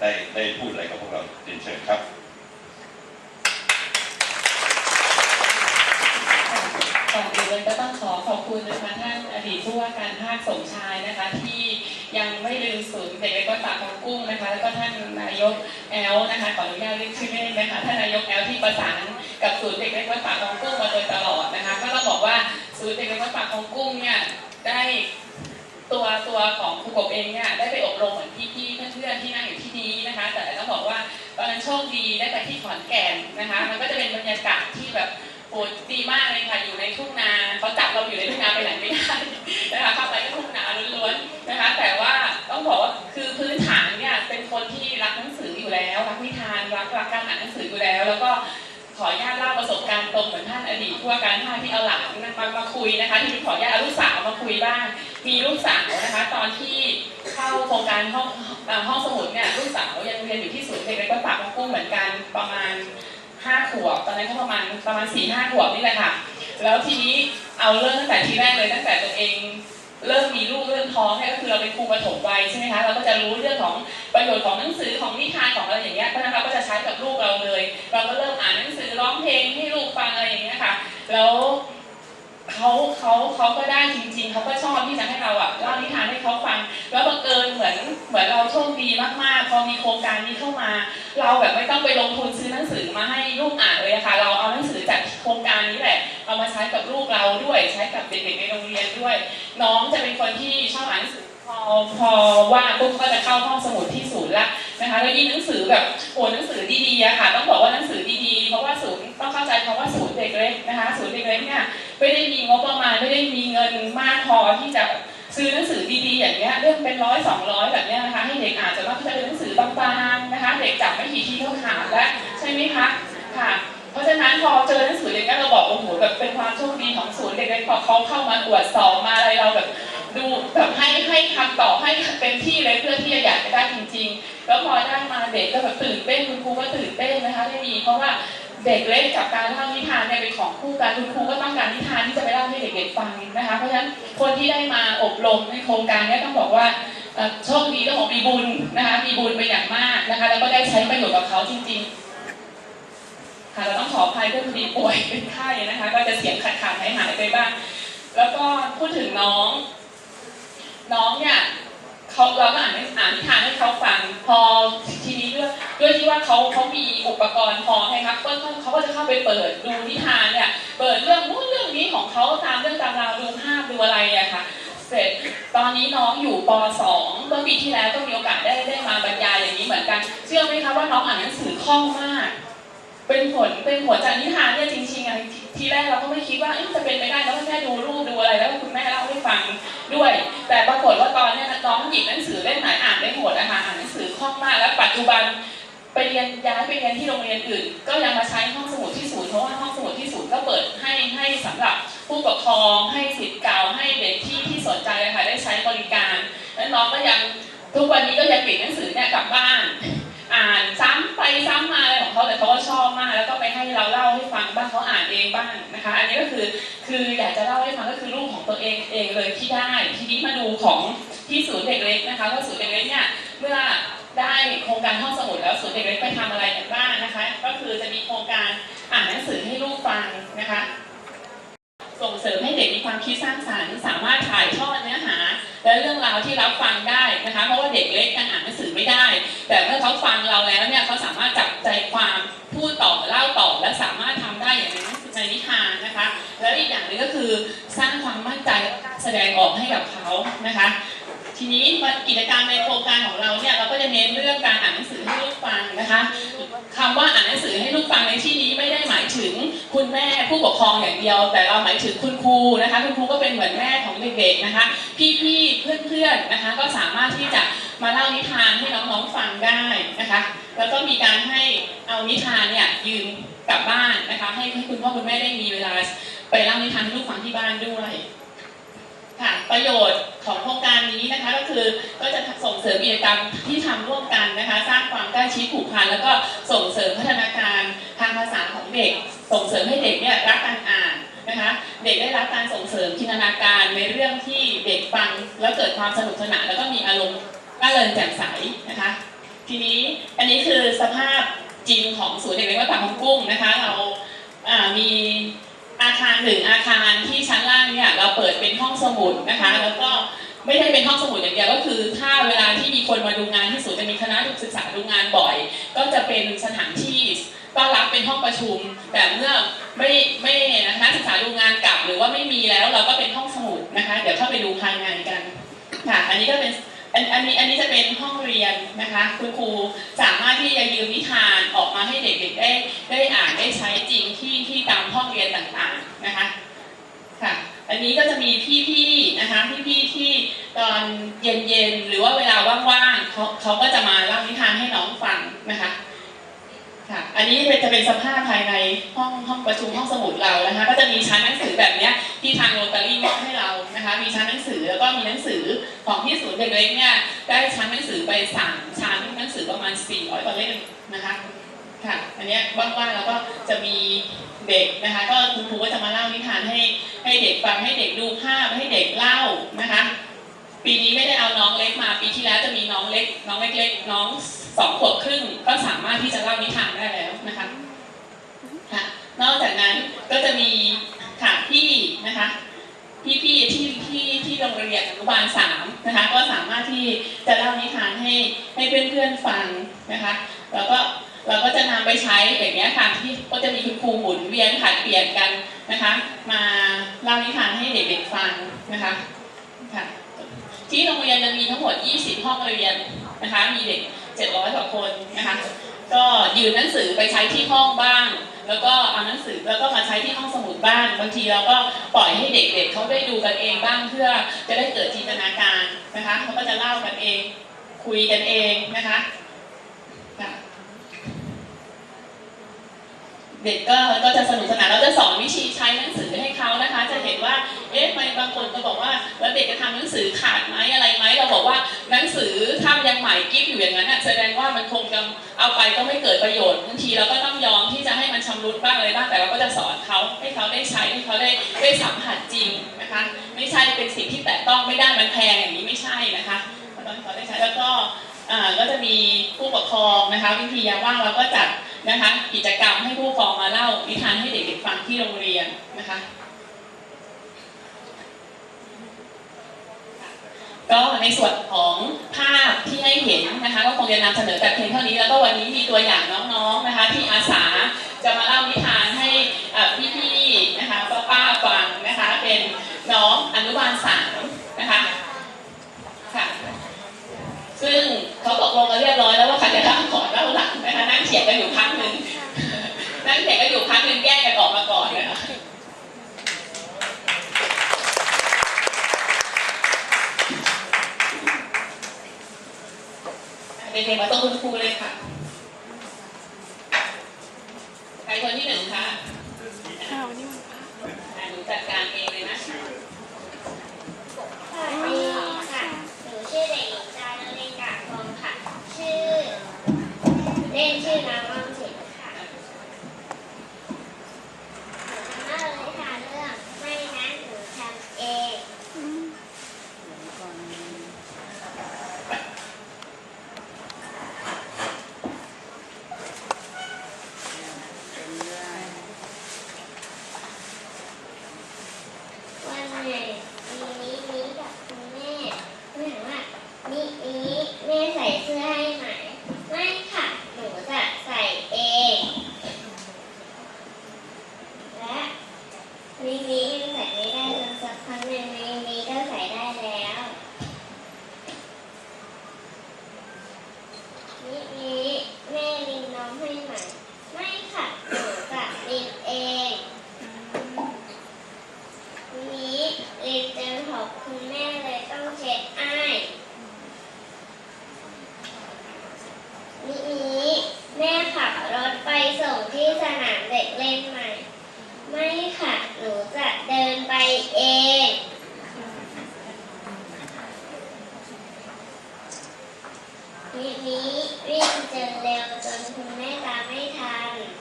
ได้ได้พูดอะไรกับพวกเราเรียนเชิญครับ ก่อนอื่นเลยก็ต้องขอขอบคุณนะคะท่านอดีตผู้ว่าการภาคสมชายนะคะที่ยังไม่ลืมศูนย์เด็กเล็กวัดปากของกุ้งนะคะ แล้วก็ท่านนายกแอลนะคะขออนุญาตเรียกชื่อเล่นนะคะท่านนายกแอลที่ประสานกับศูนย์เด็กเล็กวัดปากของกุ้งมาโดยตลอดนะคะ ก็ต้องบอกว่าศูนย์เด็กเล็กวัดปากของกุ้งเนี่ยได้ตัวตัวของครูกบเองเนี่ยได้ไปอบรมเหมือนพี่ๆเพื่อนๆที่นั่งอยู่ ตอนนั้นโชคดีได้ไปที่ขอนแก่นนะคะ มันก็จะเป็นบรรยากาศที่แบบโหดีมากเลยค่ะ อยู่ในทุ่งนาเขาจับเราอยู่ในทุ่งนาไปไหนไม่ได้นะคะเข้าไปก็ทุ่งนาล้วนๆนะคะ แต่ว่าต้องบอกว่าคือพื้นฐานเนี่ยเป็นคนที่รักหนังสืออยู่แล้วรักนิทานรักรักการอ่านหนังสืออยู่แล้ว แล้วก็ขออนุญาตเล่าประสบการณ์ตรงเหมือนท่านอดีตผู้ว่าการท่าที่เอาหลานมามาคุยนะคะ ที่ขออนุญาตเอาลูกสาวมาคุยบ้างมีลูกสาวนะคะ ตอนที่ เข้าโครงการห้องห้องสมุดเนี่ยลูกสาวยังเรียนอยู่ที่ศูนย์เด็กเล็กวัดปากของกุ้งเหมือนกันประมาณห้าขวบตอนนั้นก็ประมาณประมาณสี่ห้าขวบนี่แหละค่ะ แล้วทีนี้เอาเริ่มตั้งแต่ทีแรกเลยตั้งแต่ตัวเองเริ่มมีลูกเริ่มท้องเนี่ยก็คือเราเป็นครูปฐมวัยใช่ไหมคะเราก็จะรู้เรื่องของประโยชน์ของหนังสือของนิทานของอะไรอย่างเงี้ยเพราะฉะนั้นเราก็จะใช้กับลูกเราเลย เราก็เริ่มอ่านหนังสือร้องเพลงให้ลูกฟังอะไรอย่างเงี้ยค่ะ แล้ว เขาเขาเขาก็ได้จริง ๆ เขาก็ชอบที่จะให้เราอะเล่านิทานให้เขาฟัง แล้วบังเอิญเหมือนเหมือนเราโชคดีมากๆ พอมีโครงการนี้เข้ามา เราแบบไม่ต้องไปลงทุนซื้อหนังสือมาให้ลูกอ่านเลยอะค่ะ เราเอาหนังสือจากโครงการนี้แหละเอามาใช้กับลูกเราด้วย ใช้กับเด็กๆในโรงเรียนด้วย น้องจะเป็นคนที่ชอบอ่านหนังสือพอพอว่าปุ๊บก็จะเข้าห้องสมุดที่ศูนย์ละ นะคะแล้วยิ่งหนังสือแบบโอ้หนังสือดีๆอะค่ะ ต้องบอกว่าหนังสือดีๆเพราะว่าศูนย์ต้องเข้าใจคำว่าศูนย์เด็กเล็กนะคะศูนย์เด็กเล็กเนี่ยไม่ได้มีงบประมาณไม่ได้มีเงินมากพอที่จะซื้อหนังสือดีๆอย่างเงี้ยเรื่องเป็นร้อยสองร้อยแบบเนี้ยนะคะให้เด็กอ่านจะว่าก็จะเป็นหนังสือบางๆนะคะ เด็กจับไม่กี่ทีก็ขาดแล้วใช่ไหมคะค่ะเพราะฉะนั้นพอเจอหนังสืออย่างเงี้ยเราบอกโอ้โหแบบเป็นความโชคดีของศูนย์เด็กเล็กพอเขาเข้ามาตรวจสอบมาอะไรเราแบบดูแบบให้ให้คำตอบให้เต็มที่เลยเพื่อที่จะ แล้วพอได้มาเด็กก็แบบตื่นเต้นคุณครูก็ตื่นเต้นนะคะได้มีเพราะว่าเด็กเล็กกับการเล่านิทานเนี่ยเป็นของคู่กันคุณครูก็ต้องการนิทานที่จะไปเล่าให้เด็กๆฟังนะคะเพราะฉะนั้นคนที่ได้มาอบรมในโครงการนี้ต้องบอกว่าโชคดีต้องบอกมีบุญนะคะมีบุญเป็นอย่างมากนะคะแล้วก็ได้ใช้ประโยชน์กับเขาจริงๆค่ะเราต้องขออภัยเพื่อนดีป่วยเป็นไข้นะคะก็จะเสียงขาดขาดหายหายๆไปบ้าง แล้วก็พูดถึงน้อง น้องเนี่ย เขาเราก็อ่านอ่านนิทานให้เขาฟังพอทีนี้ด้วยด้วยที่ว่าเขาเขามีอุปกรณ์พอให้ครับก็เขาก็จะเข้าไปเปิดดูนิทานเนี่ยเปิดเรื่องนู้นเรื่องนี้ของเขาตามเรื่องตามราวดูภาพดูอะไรอะค่ะเสร็จตอนนี้น้องอยู่ป .2 เมื่อปีที่แล้วก็มีโอกาสได้ได้มาบรรยายอย่างนี้เหมือนกัน เชื่อไหมคะว่าน้องอ่านหนังสือคล่องมาก เป็นผลเป็นผลจากนิทานเนี่ยจริงๆอะทีแรกเราก็ไม่คิดว่าจะเป็นไปได้แล้วก็แค่ดูรูปดูอะไรแล้วคุณแม่เล่าให้ฟังด้วย แต่ปรากฏว่าตอนเนี้ยน้องหยิบหนังสือเล่มไหนอ่านได้หมดนะคะอ่านหนังสือคล่องมากแล้วปัจจุบันไปเรียนย้ายไปเรียนที่โรงเรียนอื่น ก็ยังมาใช้ห้องสมุดที่ศูนย์เพราะว่าห้องสมุดที่ศูนย์ก็เปิดให้ให้สำหรับผู้ปกครองให้สิทธิ์เก่าให้เด็กที่ที่สนใจอะค่ะได้ใช้บริการ แล้วน้องก็ยังทุกวันนี้ก็ยังปิดหนังสือเนี่ยกลับบ้าน อ่านซ้ำไปซ้ำมาอะไรของเขาแต่เขาก็ชอบมาก แล้วก็ไปให้เราเล่าให้ฟังบ้างเขาอ่านเองบ้างนะคะ อันนี้ก็คือคืออยากจะเล่าให้ฟังก็คือลูกของตัวเองเองเลยที่ได้ ทีนี้มาดูของที่ศูนย์เด็กเล็กนะคะก็ศูนย์เด็กเล็กเนี่ยเมื่อได้โครงการห้องสมุดแล้วศูนย์เด็กเล็กไปทำอะไรกันบ้างนะคะ ก็คือจะมีโครงการอ่านหนังสือให้ลูกฟังนะคะ ส่งเสริมให้เด็กมีความคิดสร้างสรรค์ สามารถถ่ายทอดเนื้อหา และเรื่องราวที่รับฟังได้นะคะเพราะว่าเด็กเล็กยังอ่านหนังสือไม่ได้ แต่เมื่อเขาฟังเราแล้วเนี่ยเขาสามารถจับใจความพูดต่อเล่าต่อและสามารถทำได้อย่างในในนิทานนะคะ แล้วอีกอย่างหนึ่งก็คือสร้างความมั่นใจและแสดงออกให้กับเขานะคะ ทีนี้กิจกรรมในโครงการของเราเนี่ยเราก็จะเน้นเรื่องการอ่านหนังสือให้ลูกฟังนะคะคำว่าอ่านหนังสือให้ลูกฟังในที่นี้ไม่ได้หมายถึงคุณแม่ผู้ปกครองอย่างเดียว แต่เราหมายถึงคุณครูนะคะคุณครูก็เป็นเหมือนแม่ของเด็กๆนะคะพี่ๆเพื่อนๆนะคะก็สามารถที่จะมาเล่านิทานให้น้องๆฟังได้นะคะแล้วก็มีการให้เอานิทานเนี่ยยืมกลับบ้านนะคะให้ให้คุณพ่อคุณแม่ได้มีเวลาไปเล่านิทานให้ลูกฟังที่บ้านด้วย ค่ะประโยชน์ของโครงการนี้นะคะก็คือก็จะส่งเสริมกิจกรรมที่ทำร่วมกันนะคะ สร้างความใกล้ชิดผูกพันแล้วก็ส่งเสริมพัฒนาการทางภาษาของเด็ก ส่งเสริมให้เด็กเนี่ยรักการอ่านนะคะเด็กได้รับการส่งเสริมจินตนาการในเรื่องที่เด็กฟังแล้วเกิดความสนุกสนานแล้วก็มีอารมณ์ร่าเริงแจ่มใสนะคะ ทีนี้อันนี้คือสภาพจริงของศูนย์เด็กเล็กวัดป่าของกุ้งนะคะ เราอ่ามี อาคารหนึ่งอาคารที่ชั้นล่างเนี่ยเราเปิดเป็นห้องสมุดนะคะ แล้วก็ไม่ได้เป็นห้องสมุดอย่างเดียวก็คือ ถ้าเวลาที่มีคนมาดูงานที่ศูนย์จะมีคณะศึกษาดูงานบ่อย ก็จะเป็นสถานที่ต้อนรับเป็นห้องประชุม แต่เมื่อไม่ไม่นะนักศึกษาดูงานกลับหรือว่าไม่มีแล้วเราก็เป็นห้องสมุดนะคะ เดี๋ยวเข้าไปดูภายในกันค่ะ อันนี้ก็เป็น อันอันนี้อันนี้จะเป็นห้องเรียนนะคะ คุณครูสามารถที่จะยืมนิทานออกมาให้เด็กๆได้ได้อ่านได้ใช้จริงที่ที่ตามห้องเรียนต่างๆนะคะค่ะ อันนี้ก็จะมีพี่ๆนะคะพี่ๆที่ตอนเย็นๆหรือว่าเวลาว่างๆเขาเขาก็จะมาเล่านิทานให้น้องฟังนะคะ ค่ะ อันนี้เป็นจะเป็นสภาพภายในห้องห้องประชุมห้องสมุดเรานะคะ ก็จะมีชั้นหนังสือแบบนี้ที่ทางโรตารี่มอบให้เรานะคะ มีชั้นหนังสือแล้วก็มีหนังสือของที่ศูนย์เด็กเล็กเนี่ยได้ชั้นหนังสือไปสามชั้นหนังสือประมาณ400กว่าเล่มนะคะ ค่ะ อันนี้ว่างๆแล้วก็จะมีเด็กนะคะ ก็คุณครูก็จะมาเล่านิทานให้ให้เด็กฟังให้เด็กดูภาพให้เด็กเล่านะคะ ปีนี้ไม่ได้เอาน้องเล็กมาปีที่แล้วจะมีน้องเล็ก น้องเล็กๆน้อง สองขวบครึ่งก็สามารถที่จะเล่านิทานได้แล้วนะคะค่ะนอกจากนั้นก็จะมีค่ะพี่นะคะพี่ๆที่ที่ที่โรงเรียนอนุบาลสามนะคะก็สามารถที่จะเล่านิทานให้ให้เพื่อนๆฟังนะคะแล้วก็เราก็จะนำไปใช้อย่างเงี้ยค่ะที่ก็จะมีคุณครูหมุนเวียนผัดเปลี่ยนกันนะคะ มาเล่านิทานให้เด็กๆฟังนะคะค่ะที่โรงเรียนจะมีทั้งหมด 20 ห้องเรียนนะคะมีเด็ก 700กว่าคนนะคะก็ยืมหนังสือไปใช้ที่ห้องบ้าง แล้วก็เอาหนังสือแล้วก็มาใช้ที่ห้องสมุดบ้างบางทีเราก็ปล่อยให้เด็กๆเขาได้ดูกันเองบ้างเพื่อจะได้เกิดจินตนาการนะคะเขาก็จะเล่ากันเอง คุยกันเองนะคะ เด็กก็ก็จะสนุกสนานเราจะสอนวิธีใช้หนังสือให้เขานะคะ จะเห็นว่าเอ๊ะไมบางคนก็บอกว่าแล้วเด็กจะทำหนังสือขาดไหมอะไรไหมเราบอกว่าหนังสือถ้ามันยังใหม่กิ๊บอยู่อย่างนั้นแสดงว่ามันคงจะเอาไปก็ไม่เกิดประโยชน์บางทีเราก็ต้องยอมที่จะให้มันชำรุดบ้างอะไรบ้างแต่เราก็จะสอนเขาให้เขาได้ใช้ให้เขาได้ได้สัมผัสจริงนะคะ ไม่ใช่เป็นสิ่งที่แตะต้องไม่ได้มันแพงอย่างนี้ไม่ใช่นะคะก็ต้องเขาได้ใช้แล้วก็อ่าก็จะมีผู้ปกครองนะคะวิธียาว่างเราก็จัด นะคะ กิจกรรมให้ผู้ปกครองมาเล่านิทานให้เด็กๆฟังที่โรงเรียนนะคะ ก็ในส่วนของภาพที่ให้เห็นนะคะ ก็คงจะนำเสนอแต่เพียงเท่านี้แล้วก็วันนี้มีตัวอย่างน้องๆนะคะ ที่อาสาจะมาเล่านิทานให้อ่อพี่ๆนะคะป้าๆฟังนะคะ เป็นน้องอนุบาลสามนะคะค่ะซึ่ง ตกลงกันเรียบร้อยแล้วว่าใครจะเล่าก่อนเล่าหลังนะคะนั่งเถียงกันอยู่พักหนึ่งนั่งเถียงกันอยู่พักหนึ่งแยกกันออกมาก่อนเลยนะเด็กๆมาต้องคุณครูเลยค่ะใครคนที่หนึ่งคะ อ้าวนี่มัน อะหนูจัดการเองเลยนะ สวัสดีค่ะ หนูชื่อเด็กหญิงจารุณีกากองค่ะ ชื่อ เล่นชื่อน้ำออมสินค่ะหนูจะมาเลยค่ะเรื่องไม่นะหนูทำเอง วันไหนมีนี้นี้กับคุณแม่แม่ถามว่ามีนี้แม่ใส่เสื้อให้ไหม ไม่ค่ะ หนูจะใส่เอง และมีนี้ยังใส่ไม่ได้จนสักพักหนึ่งมีนี้ก็ใส่ได้แล้วมีนี้แม่ลินน้องให้ไหม ไม่ค่ะ หนูจะลินเอง วันนี้เรียนเจอขอบคุณแม่เลยต้องเช็ดอ้ายวันนี้แม่ขับรถไปส่งที่สนามเด็กเล่นใหม่ ไม่ค่ะ หนูจะเดินไปเอง วันนี้วิ่งจนเร็วจนคุณแม่ตามไม่ทัน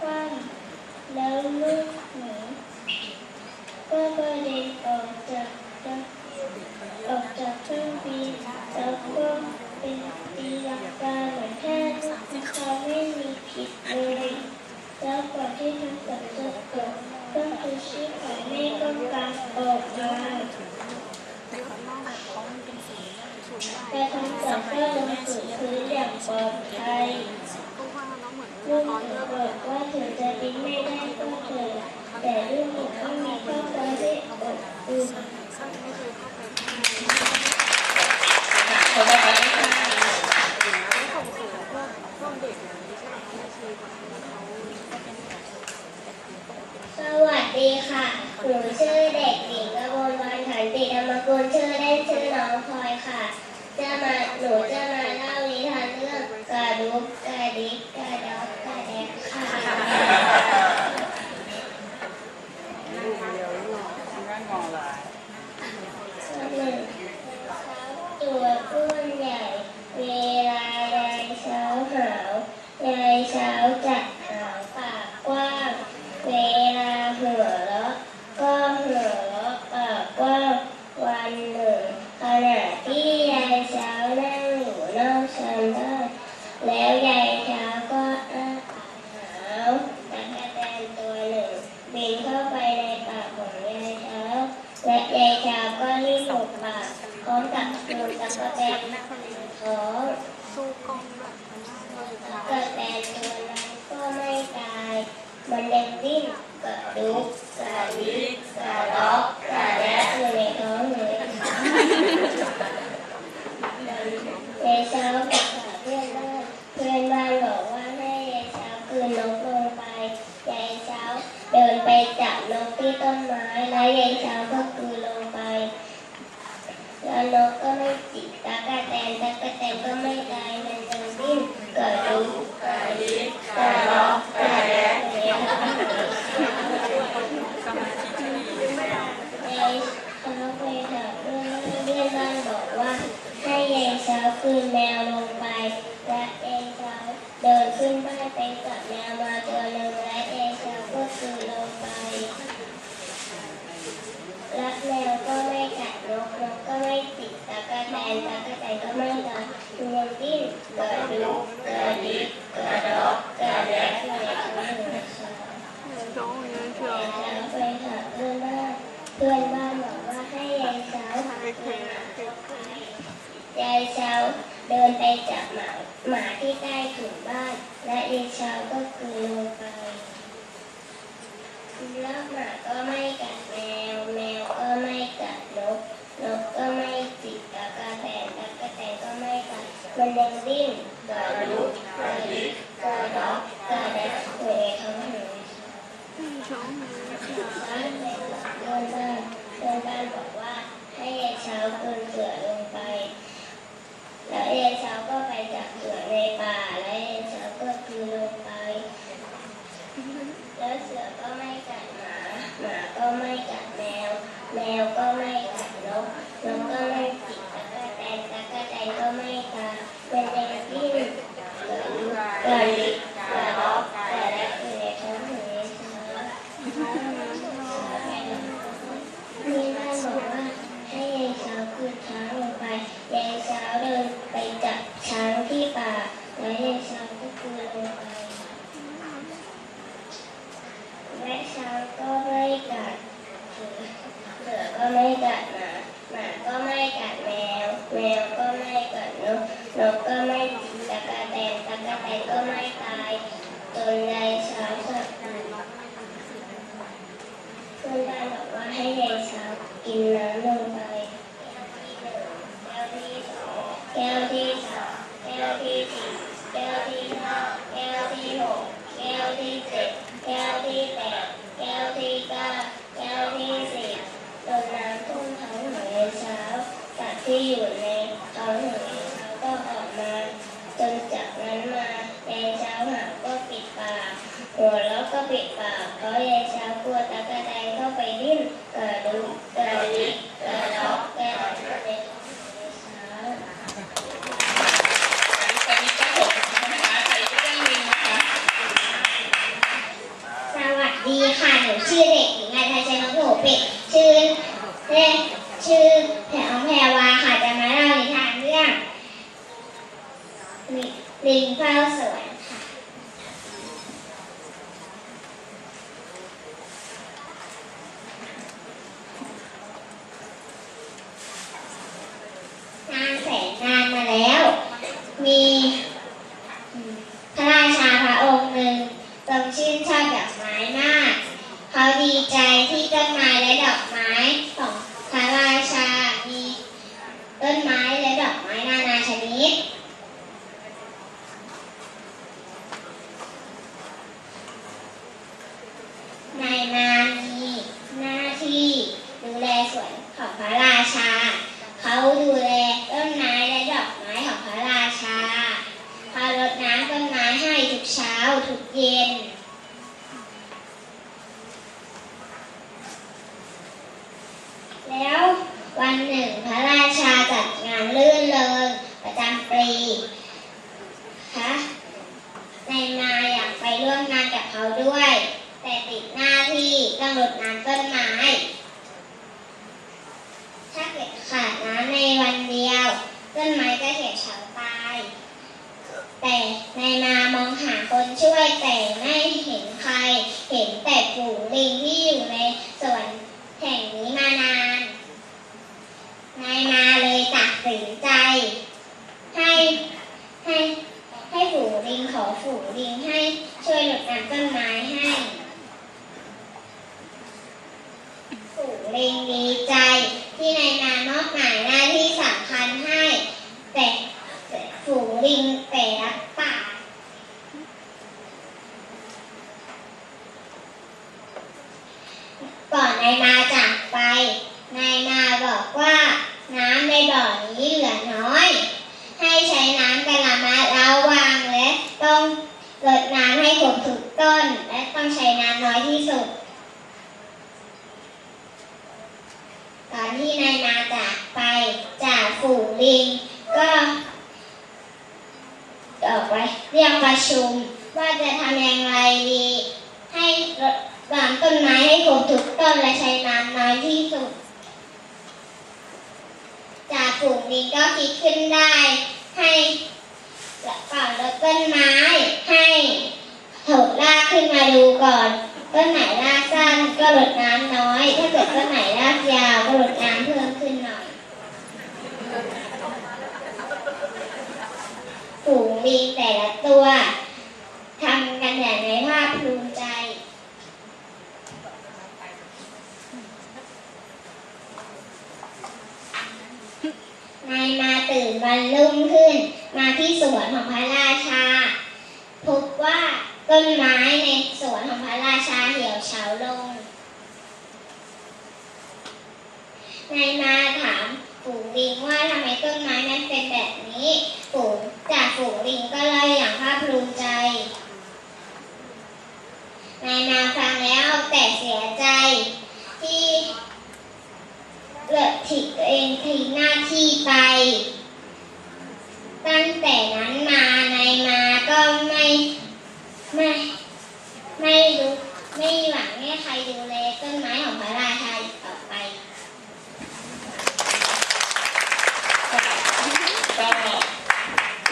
quan lâu lúc ngủ cơ cơ đi cầu trực ีค่ะ หนูชื่อ ก็กลืนไปแล้วหมาก็ไม่กัดแมว แมวก็ไม่กัดนก นกก็ไม่จิกตะกะแตนตะกะแตนก็ไม่กัดมันแดงดิ้นกระลุกกระลิกกระดอกกระแดกอยู่ในท้องหนูท้องหนูบ้านเดินบ้านเดินบ้านบอกว่าให้เช้าเกินเกือลงไป แล้วเอซาก็ไปจับเสือในป่า และเอซาก็คืนลงไป แล้วเสือก็ไม่กัดหมา หมาก็ไม่กัดแมว แมวก็ไม่กัดนก นกก็ไม่จิกตะกั่วแตนตะกั่วแตนก็ไม่ตาเป็นเด็กที่กิดมาาถึงเย็น ฝูงลิงให้ช่วยรดน้ำต้นไม้ให้ ฝูงลิงดีใจ้อยที่สุดตอนที่นายนาจากไปจากฝูงลิงก็ออกไปเรียกประชุมว่าจะทำอย่างไรดี ให้ร่างต้นไม้ให้ครบทุกต้นและใช้น้ำน้อยที่สุด จากฝูงลิงก็คิดขึ้นได้ ให้ก่อนลดต้นไม้ให้ถกลากขึ้นมาดูก่อน ต้นไหนรากสั้นก็รดน้ำน้อย ถ้าเกิดต้นไหนรากยาวก็รดน้ำเพิ่มขึ้นหน่อยฝูงลิงแต่ละตัวทำกันอย่างในภาคภูมิใจนายมาตื่นวันรุ่งขึ้น มาที่สวนของพระราชา พบว่าต้นไม้ในสวนของพระราชาเหี่ยวเฉาลง นายมาถามฝูงลิงว่าทำไมต้นไม้นั้นเป็นแบบนี้ ฝูงจาก ฝูงลิงก็เล่าอย่างภาคภูมิใจ นายมาฟังแล้วแต่เสียใจ ที่เลิกถิตัวเองทิ้งหน้าที่ไป ตั้งแต่นั้นมานายมาก็ไม่ไม่ไม่รู้ไม่หวังให้ใครดูแลต้นไม้ของพระราชาอีกต่อไป ก็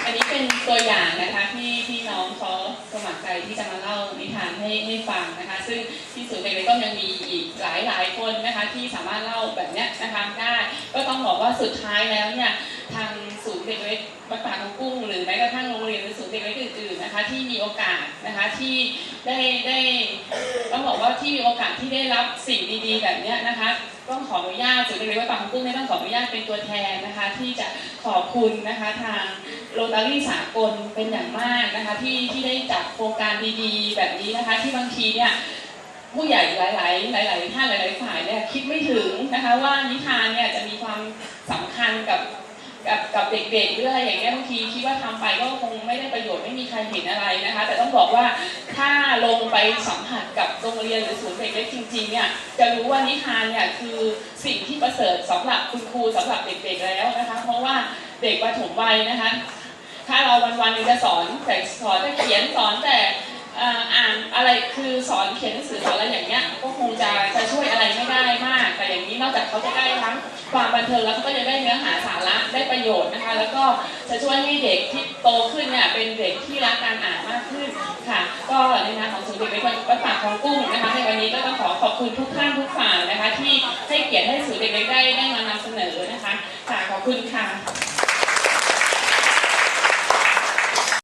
อันนี้เป็นตัวอย่างนะคะที่ที่น้องเขาสมัครใจที่จะมาเล่านิทาน ให้ให้ฟังนะคะ ซึ่งที่ศูนย์เด็กเล็กก็ยังมีอีกหลายหลายคนนะคะที่สามารถเล่าแบบนี้นะคะได้ก็ต้องบอกว่าสุดท้ายแล้วเนี่ยทางศูนย์เด็กเล็กวัดป่าทองกุ้ง หรือแม้กระทั่งโรงเรียนหรือศูนย์เด็กเล็กอื่นๆนะคะที่มีโอกาสนะคะที่ได้ได้ต้องบอกว่าที่มีโอกาสที่ได้รับสิ่งดีๆ แบบนี้นะคะต้องขออนุญาตศูนย์เด็กเล็กวัดป่าทองกุ้งเนี่ต้องขออนุญาตเป็นตัวแทนนะคะที่จะขอบคุณนะคะทาง โรตารี่สากลเป็นอย่างมากนะคะที่ที่ได้จัดโครงการดีๆ แบบนี้นะคะ ที่บางทีเนี่ยผู้ใหญ่หลาย ๆ หลาย ๆ ท่านหลาย ๆ ฝ่ายเนี่ยคิดไม่ถึงนะคะว่านิทานเนี่ยจะมีความสำคัญกับกับกับเด็กๆหรืออะไรอย่างเงี้ยบางทีคิดว่าทำไปก็คงไม่ได้ประโยชน์ไม่มีใครเห็นอะไรนะคะ แต่ต้องบอกว่าถ้าลงไปสัมผัสกับโรงเรียนหรือศูนย์เด็กเล็กจริงๆเนี่ยจะรู้ว่านิทานเนี่ยคือสิ่งที่ประเสริฐสำหรับคุณครูสำหรับเด็กๆแล้วนะคะ เพราะว่าเด็กประถมวัยนะคะ ถ้าเราวันวันๆนึงจะสอนแต่สอนแต่เขียนสอนแต่อ่ออ่านอะไรคือสอนเขียนหนังสือสอนอะไรอย่างเงี้ยก็คงจะจะช่วยอะไรไม่ได้มาก แต่อย่างนี้นอกจากเขาจะได้ทั้งความบันเทิงแล้วเขาก็จะได้เนื้อหาสาระได้ประโยชน์นะคะ แล้วก็จะช่วยให้เด็กที่โตขึ้นเนี่ยเป็นเด็กที่รักการอ่านมากขึ้นค่ะ ก็ในนามของศูนย์เด็กเล็กวัดป่าของกุ้งนะคะ ในวันนี้ก็ต้องขอขอบคุณทุกท่านทุกฝ่ายนะคะ ที่ให้เกียรติให้ศูนย์เด็กเล็กได้ได้มานำเสนอนะคะฝากขอบคุณค่ะ